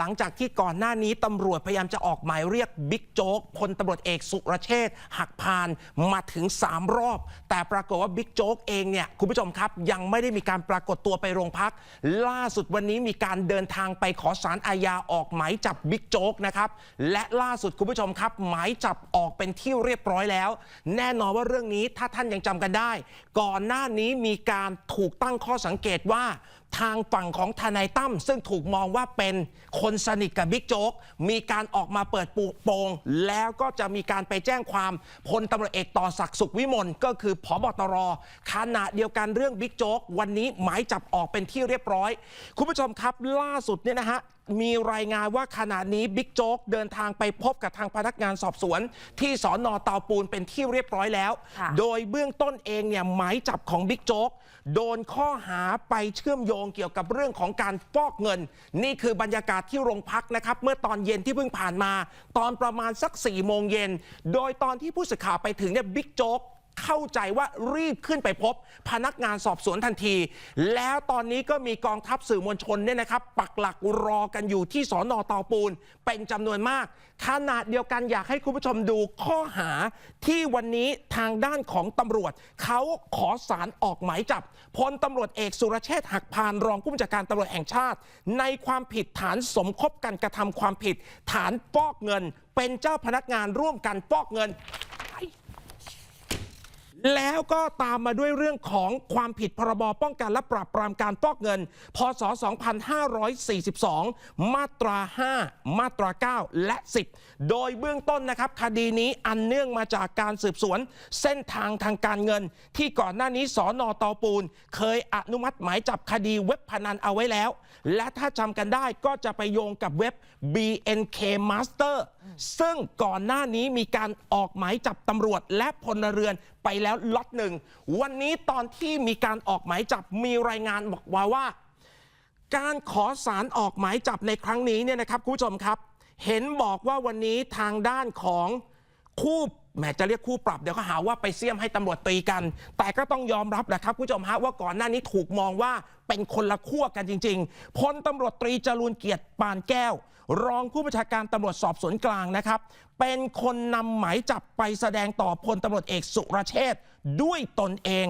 หลังจากที่ก่อนหน้านี้ตำรวจพยายามจะออกหมายเรียกบิ๊กโจ๊กพลตำรวจเอกสุรเชษฐหักพานมาถึง 3 รอบ แต่ปรากฏว่าบิ๊กโจ๊กเองเนี่ยคุณผู้ชมครับ ยังไม่ได้มีการปรากฏตัวไปโรงพัก ล่าสุดวันนี้มีการเดินทางไปขอสารอาญาออกหมายจับบิ๊กโจ๊กนะครับและล่าสุดคุณผู้ชมครับ หมายจับออกเป็นที่เรียบร้อยแล้ว แน่นอนว่าเรื่องนี้ถ้าท่านยังจำกันได้ ก่อนหน้านี้มีการถูกตั้งข้อสังเกตว่า ทางฝั่งของทนายตั้มซึ่งถูกมองว่าเป็นคนสนิทกับบิ๊กโจ๊กมีการออกมาเปิดปูโปง แล้วก็จะมีการไปแจ้งความพลตำรวจเอกต่อศักดิ์สุขวิมลก็คือผบตรขณะเดียวกันเรื่องบิ๊กโจ๊กวันนี้หมายจับออกเป็นที่เรียบร้อย คุณผู้ชมครับล่าสุดเนี่ยนะฮะ มีรายงานว่าขณะนี้บิ๊กโจ๊กเดินทางไปพบกับทางพนักงานสอบสวน ที่สอนอเตาปูนเป็นที่เรียบร้อยแล้วค่ะโดยเบื้องต้นเองเนี่ยหมายจับของบิ๊กโจ๊กโดนข้อหาไปเชื่อมโยงเกี่ยวกับเรื่องของการฟอกเงิน นี่คือบรรยากาศที่โรงพักนะครับ เมื่อตอนเย็นที่เพิ่งผ่านมา ตอนประมาณสัก4ี่โมงเย็นโดยตอนที่ผู้สื่อข่าวไปถึงเนี่ยบิ๊กโจ๊ก เข้าใจว่ารีบขึ้นไปพบ พนักงานสอบสวนทันที แล้วตอนนี้ก็มีกองทัพสื่อมวลชนเนี่ยนะครับ ปักหลักรอกันอยู่ที่สอนอตาปูน เป็นจำนวนมากขนาดเดียวกันอยากให้คุณผู้ชมดูข้อหาที่วันนี้ทางด้านของตำรวจ เขาขอสารออกหมายจับพลตำรวจเอกสุรเชษฐ์หักพานรองผู้บัญชาการตำรวจแห่งชาติ ในความผิดฐานสมคบกันกระทำความผิด ฐานฟอกเงิน เป็นเจ้าพนักงานร่วมกันฟอกเงิน แล้วก็ตามมาด้วยเรื่องของความผิดพรบป้องกันและปราบปรามการฟอกเงิน พศ 2542 มาตรา 5 มาตรา 9 และ 10 โดยเบื้องต้นนะครับ คดีนี้อันเนื่องมาจากการสืบสวน เส้นทางทางการเงิน ที่ก่อนหน้านี้สอนอตอปูน เคยอนุมัติหมายจับคดีเว็บพนันเอาไว้แล้ว และถ้าจำกันได้ก็จะไปโยงกับเว็บ BNK Master ซึ่งก่อนหน้านี้มีการออกหมายจับตำรวจและพลเรือนไปแล้วล็อตหนึ่ง วันนี้ตอนที่มีการออกหมายจับมีรายงานบอกว่าว่า การขอสารออกหมายจับในครั้งนี้เนี่ยนะครับคุณผู้ชมครับ เห็นบอกว่าวันนี้ทางด้านของคู่ แหมจะเรียกคู่ปรับเดี๋ยวเขาหาว่าไปเสี่ยมให้ตำรวจตีกัน แต่ก็ต้องยอมรับแหละครับคุณผู้ชมฮะว่าก่อนหน้านี้ถูกมองว่าเป็นคนละขั้วกันจริงๆพลตำรวจตรีจรูนเกียรติปานแก้ว รองผู้บัญชาการตำรวจสอบสวนกลางนะครับ เป็นคนนำหมายจับไปแสดงต่อพลตำรวจเอกสุรเชษฐ์ด้วยตนเอง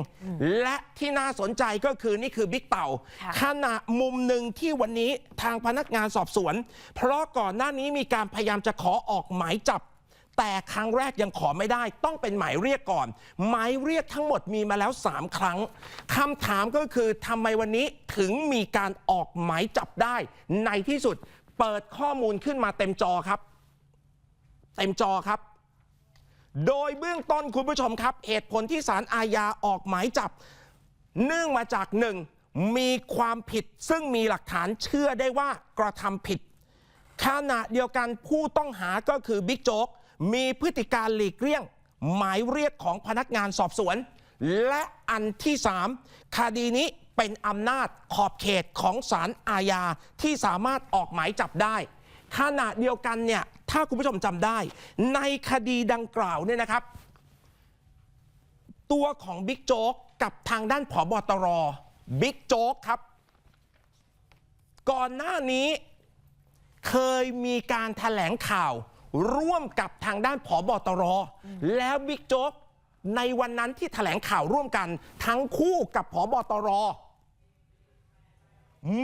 และที่น่าสนใจก็คือนี่คือบิ๊กเต่าค่ะขณะมุมหนึ่งที่วันนี้ทางพนักงานสอบสวน เพราะก่อนหน้านี้มีการพยายามจะขอออกหมายจับ แต่ครั้งแรกยังขอไม่ได้ ต้องเป็นหมายเรียกก่อน หมายเรียกทั้งหมดมีมาแล้ว 3 ครั้งคำถามก็คือทำไมวันนี้ถึงมีการออกหมายจับได้ ในที่สุดเปิดข้อมูลขึ้นมาเต็มจอครับ เต็มจอครับ โดยเบื้องต้นคุณผู้ชมครับ เหตุผลที่ศาลอาญาออกหมายจับ เนื่องมาจากหนึ่งมีความผิดซึ่งมีหลักฐานเชื่อได้ว่ากระทำผิดขณะเดียวกันผู้ต้องหาก็คือบิ๊กโจ๊ก มีพฤติการหลีกเลี่ยง หมายเรียกของพนักงานสอบสวน และอันที่ 3 คดีนี้เป็นอำนาจขอบเขตของศาลอาญาที่สามารถออกหมายจับได้ขณะเดียวกันเนี่ยถ้าคุณผู้ชมจำได้ ในคดีดังกล่าวเนี่ยนะครับ ตัวของบิ๊กโจ๊กกับทางด้านผอบตรบิ๊กโจ๊กครับ ก่อนหน้านี้เคยมีการแถลงข่าว ร่วมกับทางด้านผอบตร แล้วบิ๊กโจ๊กในวันนั้นที่แถลงข่าวร่วมกัน ทั้งคู่กับผอบตร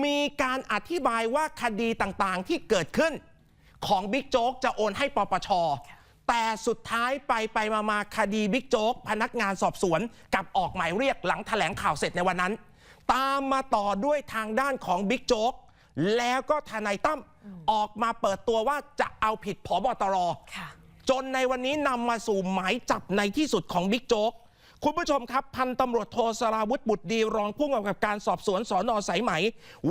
มีการอธิบายว่าคดีต่างๆที่เกิดขึ้น ของบิ๊กโจ๊กจะโอนให้ปปชแต่สุดท้ายไปไปมามาคดีบิ๊กโจ๊กพนักงานสอบสวนกับออกหมายเรียกหลังแถลงข่าวเสร็จในวันนั้น ตามมาต่อด้วยทางด้านของบิ๊กโจ๊ก แล้วก็ทนายตั้มออกมาเปิดตัวว่าจะเอาผิดผบตรค่ะจนในวันนี้นำมาสู่หมายจับในที่สุดของบิ๊กโจ๊กคุณผู้ชมครับ พันตำรวจโทสราวุฒิบุตรดีรองผู้กำกับการสอบสวนสอนอสายไหม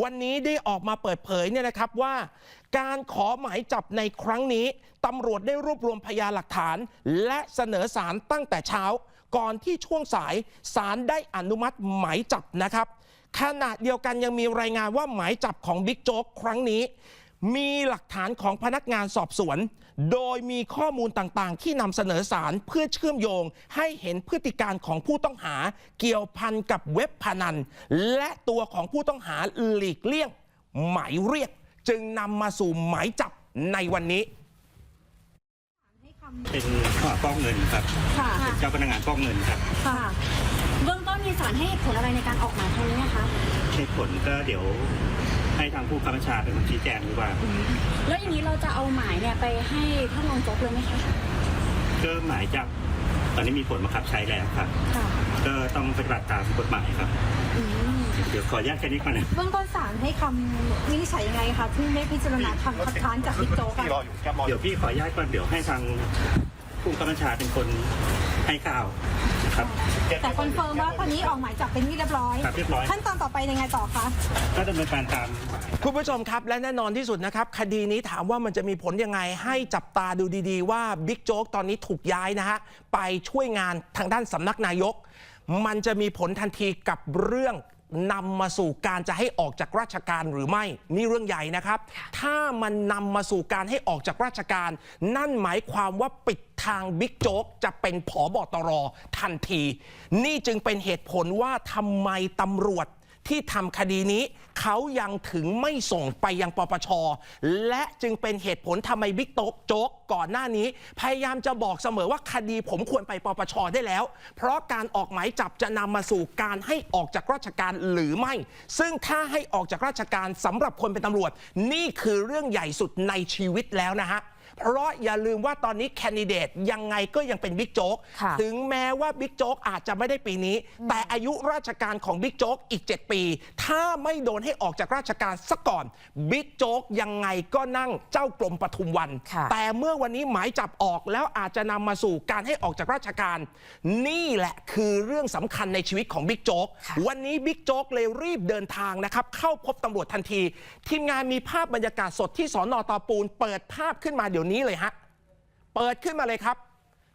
วันนี้ได้ออกมาเปิดเผยเนี่ยนะครับว่า การขอหมายจับในครั้งนี้ตำรวจได้รวบรวมพยานหลักฐาน และเสนอสารตั้งแต่เช้า ก่อนที่ช่วงสายสารได้อนุมัติหมายจับนะครับ ขณะเดียวกันยังมีรายงานว่าหมายจับของบิ๊กโจ๊กครั้งนี้ มีหลักฐานของพนักงานสอบสวน โดยมีข้อมูลต่างๆ ที่นำเสนอสารเพื่อเชื่อมโยง ให้เห็นพฤติการของผู้ต้องหาเกี่ยวพันกับเว็บพนัน และตัวของผู้ต้องหาหลีกเลี่ยง หมายเรียก จึงนำมาสู่หมายจับในวันนี้ให้คำเป็นข้อหาฟอกเงินครับ ค่ะ เป็นเจ้าพนักงานฟอกเงินครับ ค่ะ เบื้องต้นมีสารให้เหตุผลอะไรในการออกหมายครั้งนี้นะคะเหตุผลก็เดี๋ยวให้ทางผู้ข้าบัญชาเป็นคนชี้แจงดีกว่า แล้วอย่างนี้เราจะเอาหมายเนี่ยไปให้ท่านรองโจ๊กเลยไหมคะก็หมายจับตอนนี้มีผลบังคับใช้แล้วครับค่ะก็ต้องปฏิบัติตามกฎหมายครับอืมเดี๋ยวขออนุญาตแค่นี้ก่อนนะเบื้องต้นศาลให้คำวินิจฉัยยังไงคะที่ได้พิจารณาคำคัดค้านจากบิ๊กโจ๊กอะเดี๋ยวพี่ขออนุญาตก่อนเดี๋ยวให้ทางผู้ข้าบัญชาเป็นคนให้ข่าวนะ ครับแต่คอนเฟิร์มว่าตอนนี้ออกหมายจับเป็นที่เรียบร้อย ครับเรียบร้อย ขั้นตอนต่อไปยังไงต่อคะ ก็ดำเนินการตามหมาย คุณผู้ชมครับและแน่นอนที่สุดนะครับ คดีนี้ถามว่ามันจะมีผลยังไงให้จับตาดูดีๆ ว่าบิ๊กโจ๊กตอนนี้ถูกย้ายนะฮะ ไปช่วยงานทางด้านสำนักนายก มันจะมีผลทันทีกับเรื่อง นำมาสู่การจะให้ออกจากราชการหรือไม่ นี่เรื่องใหญ่นะครับ ถ้ามันนำมาสู่การให้ออกจากราชการ นั่นหมายความว่าปิดทางบิ๊กโจ๊กจะเป็นผอบอตรทันที นี่จึงเป็นเหตุผลว่าทำไมตำรวจ ที่ทำคดีนี้ เขายังถึงไม่ส่งไปยังปปช และจึงเป็นเหตุผลทำไมบิ๊กโต๊กโจ๊กก่อนหน้านี้ พยายามจะบอกเสมอว่าคดีผมควรไปปปชได้แล้ว เพราะการออกหมายจับจะนำมาสู่การให้ออกจากราชการหรือไม่ ซึ่งถ้าให้ออกจากราชการสำหรับคนเป็นตำรวจ นี่คือเรื่องใหญ่สุดในชีวิตแล้วนะฮะ เพราะอย่าลืมว่าตอนนี้แคนดิเดตยังไงก็ยังเป็นบิ๊กโจ๊กค่ะ ถึงแม้ว่าบิ๊กโจ๊กอาจจะไม่ได้ปีนี้ แต่อายุราชการของบิ๊กโจ๊กอีก 7 ปี ถ้าไม่โดนให้ออกจากราชการซะก่อนบิ๊กโจ๊กยังไงก็นั่งเจ้ากรมปทุมวัน ค่ะ แต่เมื่อวันนี้หมายจับออกแล้วอาจจะนำมาสู่การให้ออกจากราชการ นี่แหละคือเรื่องสำคัญในชีวิตของบิ๊กโจ๊กค่ะ วันนี้บิ๊กโจ๊กเลยรีบเดินทางนะครับ เข้าพบตำรวจทันที ทีมงานมีภาพบรรยากาศสดที่สอนอตอปูน เปิดภาพขึ้นมาเดี๋ยวนี้เลยฮะ เปิดขึ้นมาเลยครับ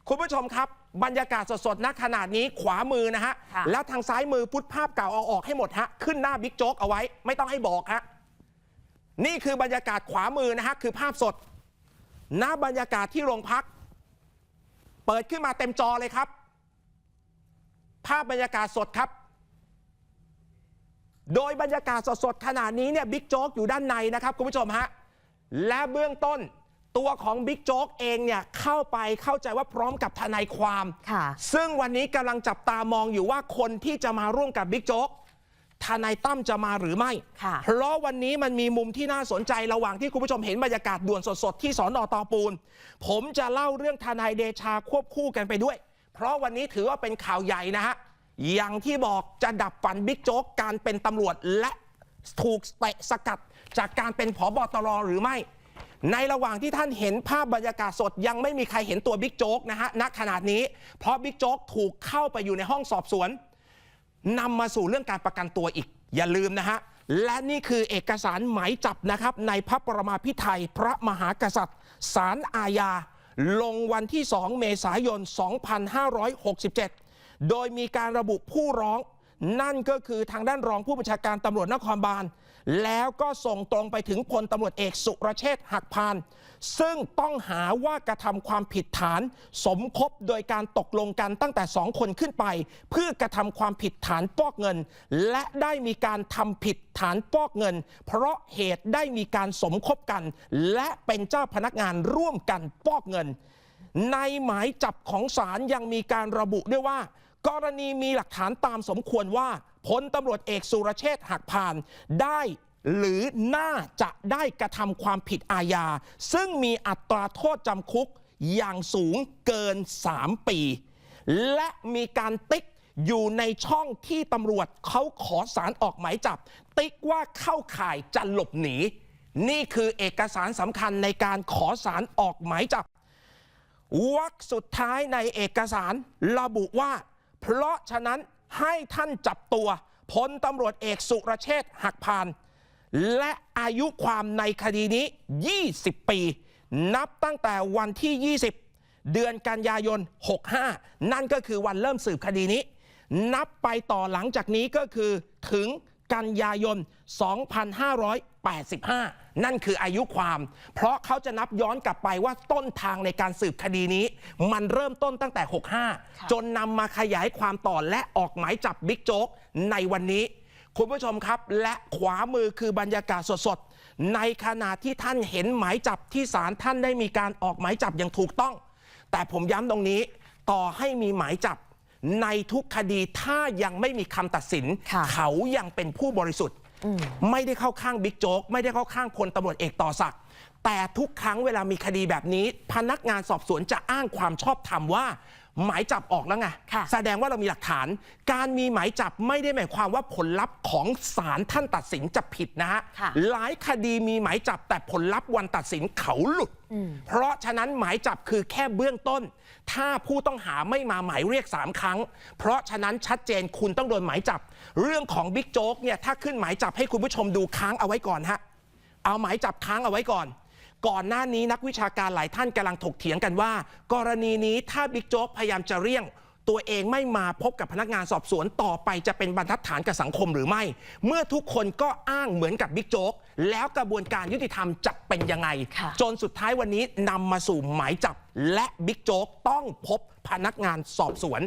คุณผู้ชมครับ บรรยากาศสดๆณขนาดนี้ขวามือนะฮะ ค่ะ แล้วทางซ้ายมือพุทธภาพเก่าเอาออกให้หมดฮะ ขึ้นหน้าบิ๊กโจ๊กเอาไว้ ไม่ต้องให้บอกฮะ นี่คือบรรยากาศขวามือนะฮะ คือภาพสด ณบรรยากาศที่โรงพัก เปิดขึ้นมาเต็มจอเลยครับ ภาพบรรยากาศสดครับ โดยบรรยากาศสดๆขนาดนี้เนี่ยบิ๊กโจ๊กอยู่ด้านในนะครับคุณผู้ชมฮะ และเบื้องต้น ตัวของบิ๊กโจ๊กเองเนี่ยเข้าไปเข้าใจว่าพร้อมกับทนายความ ค่ะ ซึ่งวันนี้กำลังจับตามองอยู่ว่าคนที่จะมาร่วมกับบิ๊กโจ๊กทนายตั้มจะมาหรือไม่ ค่ะ เพราะวันนี้มันมีมุมที่น่าสนใจระหว่างที่คุณผู้ชมเห็นบรรยากาศด่วนสดๆ ที่สอนอตอปูน ผมจะเล่าเรื่องทนายเดชาควบคู่กันไปด้วย เพราะวันนี้ถือว่าเป็นข่าวใหญ่นะฮะ อย่างที่บอกจะดับฝันบิ๊กโจ๊กการเป็นตำรวจและถูกเตะสกัดจากการเป็นผอบอตรหรือไม่ ในระหว่างที่ท่านเห็นภาพบรรยากาศสดยังไม่มีใครเห็นตัวบิ๊กโจ๊กนะฮะณขนาดนี้ เพราะบิ๊กโจ๊กถูกเข้าไปอยู่ในห้องสอบสวนนำมาสู่เรื่องการประกันตัวอีก อย่าลืมนะฮะ และนี่คือเอกสารหมายจับนะครับ ในพระประมาพิไทยพระมหากษัตริย์สารอาญา ลงวันที่ 2 เมษายน 2567 โดยมีการระบุผู้ร้อง นั่นก็คือทางด้านรองผู้บัญชาการตำรวจนครบาล แล้วก็ส่งตรงไปถึงพลตำรวจเอกสุรเชษฐ์หักพาน ซึ่งต้องหาว่ากระทำความผิดฐาน สมคบโดยการตกลงกันตั้งแต่สองคนขึ้นไป เพื่อกระทำความผิดฐานฟอกเงิน และได้มีการทำผิดฐานฟอกเงิน เพราะเหตุได้มีการสมคบกัน และเป็นเจ้าพนักงานร่วมกันฟอกเงิน ในหมายจับของศาลยังมีการระบุด้วยว่า กรณีมีหลักฐานตามสมควรว่า พลตำรวจเอกสุรเชษฐ์หักพานได้หรือน่าจะได้กระทำความผิดอาญา ซึ่งมีอัตราโทษจำคุกอย่างสูงเกิน 3 ปี และมีการติ๊กอยู่ในช่องที่ตำรวจเขาขอสารออกหมายจับ ติ๊กว่าเข้าข่ายจะหลบหนี นี่คือเอกสารสำคัญในการขอสารออกหมายจับวรรคสุดท้ายในเอกสารระบุว่า เพราะฉะนั้น ให้ท่านจับตัวพลตำรวจเอกสุรเชษฐหักพาน และอายุความในคดีนี้ 20 ปี นับตั้งแต่วันที่ 20 เดือนกันยายน 65 นั่นก็คือวันเริ่มสืบคดีนี้ นับไปต่อหลังจากนี้ก็คือถึงกันยายน 2 5 2585 นั่นคืออายุความ เพราะเขาจะนับย้อนกลับไปว่าต้นทางในการสืบคดีนี้ มันเริ่มต้นตั้งแต่ 65 จนนำมาขยายความต่อและออกหมายจับบิ๊กโจ๊กในวันนี้ คุณผู้ชมครับ และขวามือคือบรรยากาศสดในขณะที่ท่านเห็นหมายจับที่ศาลท่านได้มีการออกหมายจับอย่างถูกต้อง แต่ผมย้ำตรงนี้ต่อให้มีหมายจับในทุกคดีถ้ายังไม่มีคำตัดสินค่ะเขายังเป็นผู้บริสุทธิ์ ไม่ได้เข้าข้างบิ๊กโจ๊กไม่ได้เข้าข้างพลตำรวจเอกต่อศักดิ์แต่ทุกครั้งเวลามีคดีแบบนี้ พนักงานสอบสวนจะอ้างความชอบธรรมว่า หมายจับออกแล้วไงค่ะแสดงว่าเรามีหลักฐาน การมีหมายจับไม่ได้หมายความว่าผลลัพธ์ของศาลท่านตัดสินจะผิดนะฮะค่ะหลายคดีมีหมายจับแต่ผลลัพธ์วันตัดสินเขาหลุด เพราะฉะนั้นหมายจับคือแค่เบื้องต้น ถ้าผู้ต้องหาไม่มาหมายเรียก 3 ครั้ง เพราะฉะนั้นชัดเจนคุณต้องโดนหมายจับ เรื่องของบิ๊กโจ๊กเนี่ยถ้าขึ้นหมายจับให้คุณผู้ชมดูค้างเอาไว้ก่อนฮะเอาหมายจับค้างเอาไว้ก่อน ก่อนหน้านี้นักวิชาการหลายท่านกำลังถกเถียงกันว่า กรณีนี้ถ้าบิ๊กโจ๊กพยายามจะเรี่ยงตัวเองไม่มาพบกับพนักงานสอบสวนต่อไปจะเป็นบรรทัดฐานกับสังคมหรือไม่ เมื่อทุกคนก็อ้างเหมือนกับบิ๊กโจ๊กแล้วกระบวนการยุติธรรมจะเป็นยังไง จนสุดท้ายวันนี้นำมาสู่หมายจับ และบิ๊กโจ๊กต้องพบพนักงานสอบสวน